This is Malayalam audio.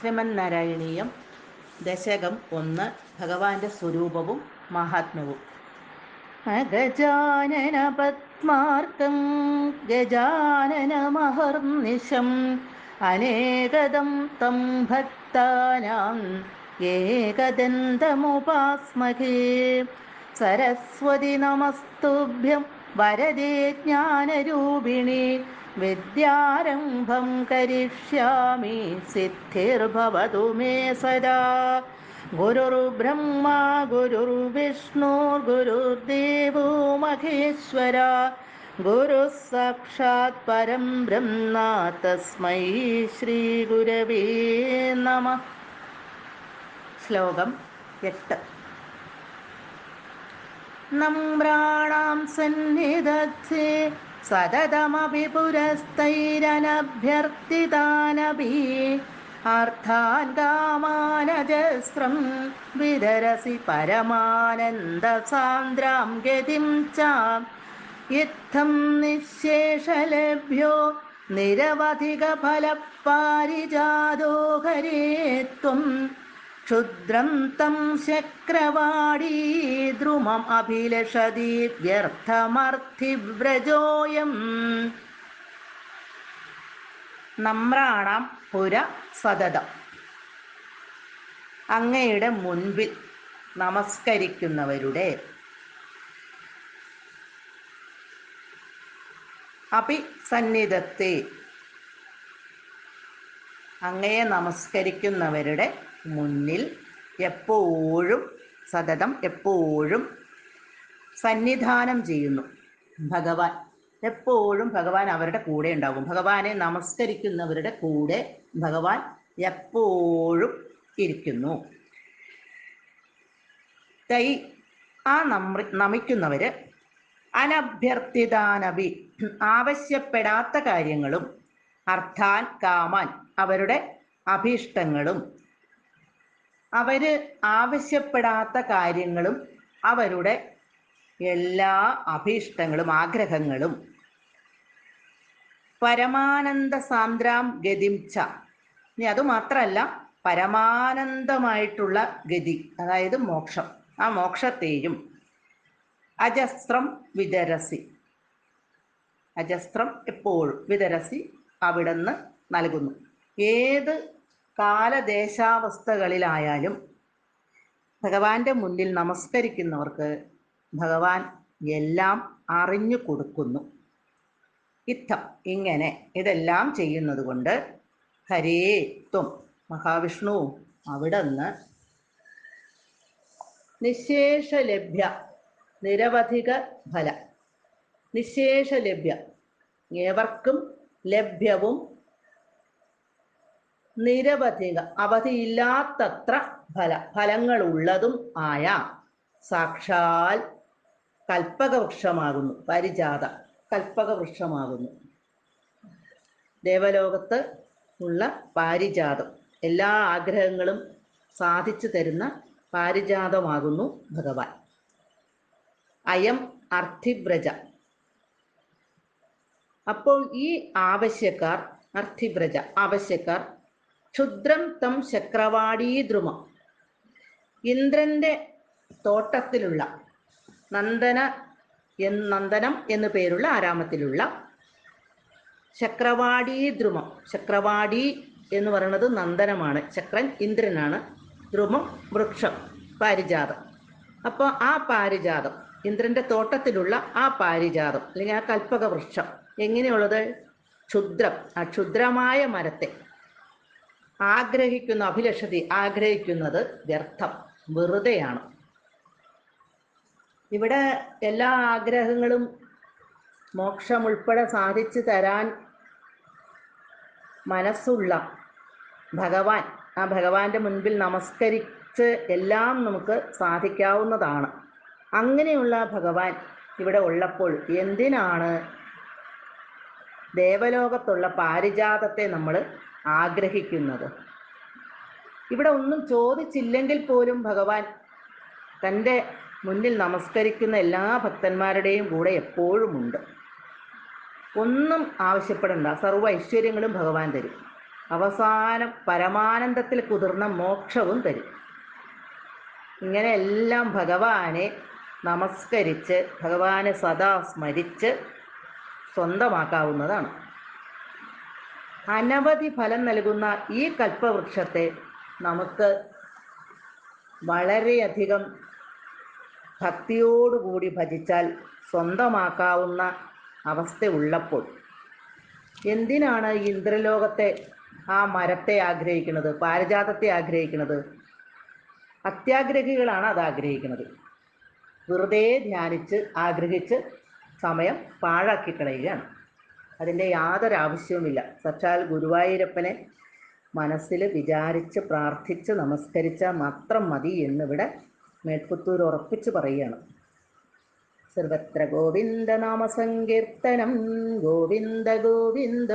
ശ്രീമന്നാരായണീയം ദശകം ഒന്ന് ഭഗവാന്റെ സ്വരൂപവും മഹാത്മ്യവും. അഗജാനന പത്മാർക്കം ഗജാനനമഹർനിശം അനേകദം തം ഭക്താനാം ഏകദന്തമുപാസ്മഹേ. സരസ്വതി നമസ്തുഭ്യം വരദേ ജ്ഞാനരൂപിണി വിദ്യാരംഭം കരിഷ്യാമി സിദ്ധിർഭവതു മേ സദാ. ഗുരുർബ്രഹ്മ ഗുരുർവിഷ്ണുർഗുരുർദേവോ മഹേശ്വര. ഗുരു സാക്ഷാത് പരം ബ്രഹ്മ തസ്മൈ ശ്രീ ഗുരവേ നമ. ശ്ലോകം എട്ട്. നമ്രാണാം സന്നിധത്തെ സതതമപി പുരസ്തൈരനഭ്യർത്ഥിതാനപി അർത്ഥാൻ കാമാനജസ്രം വിതരസി പരമാനന്ദസാന്ദ്രാം ഗതിം ച. ഇത്തം നിശേഷലഭ്യോ നിരവധികഫലപ്പാരിജാതോ ഹരേ ക്ഷുദ്രം തം ശക്രവാടീ ദ്രുമം അഭിലഷതി വ്യർത്ഥമർത്ഥിവ്രജോയം. നമ്രാണാം പുര സതതം. അങ്ങയുടെ മുൻപിൽ നമസ്കരിക്കുന്നവരുടെ അഭിസന്നിധത്തെ അങ്ങയെ നമസ്കരിക്കുന്നവരുടെ മുന്നിൽ എപ്പോഴും സതതം എപ്പോഴും സന്നിധാനം ചെയ്യുന്നു. ഭഗവാൻ. എപ്പോഴും ഭഗവാൻ അവരുടെ കൂടെ ഉണ്ടാകും. ഭഗവാനെ നമസ്കരിക്കുന്നവരുടെ കൂടെ ഭഗവാൻ എപ്പോഴും ഇരിക്കുന്നു. തൈ ആ നമ നമിക്കുന്നവര് അനഭ്യർത്ഥിതാനബി ആവശ്യപ്പെടാത്ത കാര്യങ്ങളും അർത്ഥാൻ കാമാൻ അവരുടെ അഭീഷ്ടങ്ങളും അവർ ആവശ്യപ്പെടാത്ത കാര്യങ്ങളും അവരുടെ എല്ലാ അഭീഷ്ടങ്ങളും ആഗ്രഹങ്ങളും. പരമാനന്ദ സാന്ദ്രാം ഗതിംച്ച ഇനി അതുമാത്രമല്ല പരമാനന്ദമായിട്ടുള്ള ഗതി അതായത് മോക്ഷം. ആ മോക്ഷത്തെയും അജസ്ത്രം വിതരസി. അജസ്ത്രം എപ്പോഴും വിതരസി അവിടുന്ന് നൽകുന്നു. ഏത് കാലദേശാവസ്ഥകളിലായാലും ഭഗവാന്റെ മുന്നിൽ നമസ്കരിക്കുന്നവർക്ക് ഭഗവാൻ എല്ലാം അറിഞ്ഞു കൊടുക്കുന്നു. ഇത്തം ഇങ്ങനെ ഇതെല്ലാം ചെയ്യുന്നത് കൊണ്ട് ഹരേ ത്വം മഹാവിഷ്ണു അവിടുന്ന് നിശേഷലഭ്യ നിരവധിക ഫല. നിശേഷലഭ്യ. ഏവർക്കും ലഭ്യവും നിരവധിക അവധിയില്ലാത്തത്ര ഫല ഫലങ്ങൾ ഉള്ളതും ആയ സാക്ഷാൽ കൽപ്പകവൃക്ഷമാകുന്നു പരിജാത കൽപ്പകവൃക്ഷമാകുന്നു. ദേവലോകത്ത് ഉള്ള പാരിജാതം എല്ലാ ആഗ്രഹങ്ങളും സാധിച്ചു തരുന്ന പാരിജാതമാകുന്നു ഭഗവാൻ. അയം അർത്ഥിവ്രജ. അപ്പോൾ ഈ ആവശ്യക്കാർ അർത്ഥിവ്രജ ആവശ്യക്കാർ ക്ഷുദ്രം തം ചക്രവാടീദ്രുമ ഇന്ദ്രന്റെ തോട്ടത്തിലുള്ള നന്ദന നന്ദനം എന്നു പേരുള്ള ആരാമത്തിലുള്ള ചക്രവാടീദ്രുമം ചക്രവാടി എന്ന് പറയുന്നത് നന്ദനമാണ്. ചക്രൻ ഇന്ദ്രനാണ്. ദ്രുമം വൃക്ഷം പാരിജാതം. അപ്പോൾ ആ പാരിജാതം ഇന്ദ്രന്റെ തോട്ടത്തിലുള്ള ആ പാരിജാതം അല്ലെങ്കിൽ ആ കൽപ്പക വൃക്ഷം എങ്ങനെയുള്ളത്? ക്ഷുദ്രം. ആ ക്ഷുദ്രമായ മരത്തെ ആഗ്രഹിക്കുന്ന അഭിലഷതി ആഗ്രഹിക്കുന്നത് വ്യർത്ഥം വെറുതെയാണ്. ഇവിടെ എല്ലാ ആഗ്രഹങ്ങളും മോക്ഷം ഉൾപ്പെടെ സാധിച്ചു തരാൻ മനസ്സുള്ള ഭഗവാൻ ആ ഭഗവാന്റെ മുൻപിൽ നമസ്കരിച്ച് എല്ലാം നമുക്ക് സാധിക്കാവുന്നതാണ്. അങ്ങനെയുള്ള ഭഗവാൻ ഇവിടെ ഉള്ളപ്പോൾ എന്തിനാണ് ദേവലോകത്തുള്ള പാരിജാതത്തെ നമ്മൾ ആഗ്രഹിക്കുന്നത്. ഇവിടെ ഒന്നും ചോദിച്ചില്ലെങ്കിൽ പോലും ഭഗവാൻ തന്റെ മുന്നിൽ നമസ്കരിക്കുന്ന എല്ലാ ഭക്തന്മാരുടെയും കൂടെ എപ്പോഴും ഉണ്ട്. ഒന്നും ആവശ്യപ്പെടണ്ട. സർവ ഐശ്വര്യങ്ങളും ഭഗവാൻ തരും. അവസാനം പരമാനന്ദത്തിൽ കുതിർന്ന മോക്ഷവും തരും. ഇങ്ങനെ എല്ലാം ഭഗവാനെ നമസ്കരിച്ച് ഭഗവാനെ സദാ സ്മരിച്ച് സ്വന്തമാക്കാവുന്നതാണ്. അനവധി ഫലം നൽകുന്ന ഈ കൽപ്പവൃക്ഷത്തെ നമുക്ക് വളരെയധികം ഭക്തിയോടുകൂടി ഭജിച്ചാൽ സ്വന്തമാക്കാവുന്ന അവസ്ഥ ഉള്ളപ്പോൾ എന്തിനാണ് ഇന്ദ്രലോകത്തെ ആ മരത്തെ ആഗ്രഹിക്കുന്നത് പാരിജാതത്തെ ആഗ്രഹിക്കുന്നത്? അത്യാഗ്രഹികളാണ് അത് ആഗ്രഹിക്കുന്നത്. വെറുതെ ധ്യാനിച്ച് ആഗ്രഹിച്ച് സമയം പാഴാക്കി കളയുകയാണ്. അതിന്റെ യാതൊരു ആവശ്യവുമില്ല സച്ചാൽ ഗുരുവായൂരപ്പനെ മനസ്സിൽ വിചാരിച്ച് പ്രാർത്ഥിച്ച് നമസ്കരിച്ചാൽ മാത്രം മതി എന്നിവിടെ മേൽപ്പുത്തൂർ ഉറപ്പിച്ച് പറയുകയാണ്. സർവത്ര ഗോവിന്ദ നാമസങ്കീർത്തനം ഗോവിന്ദ ഗോവിന്ദ.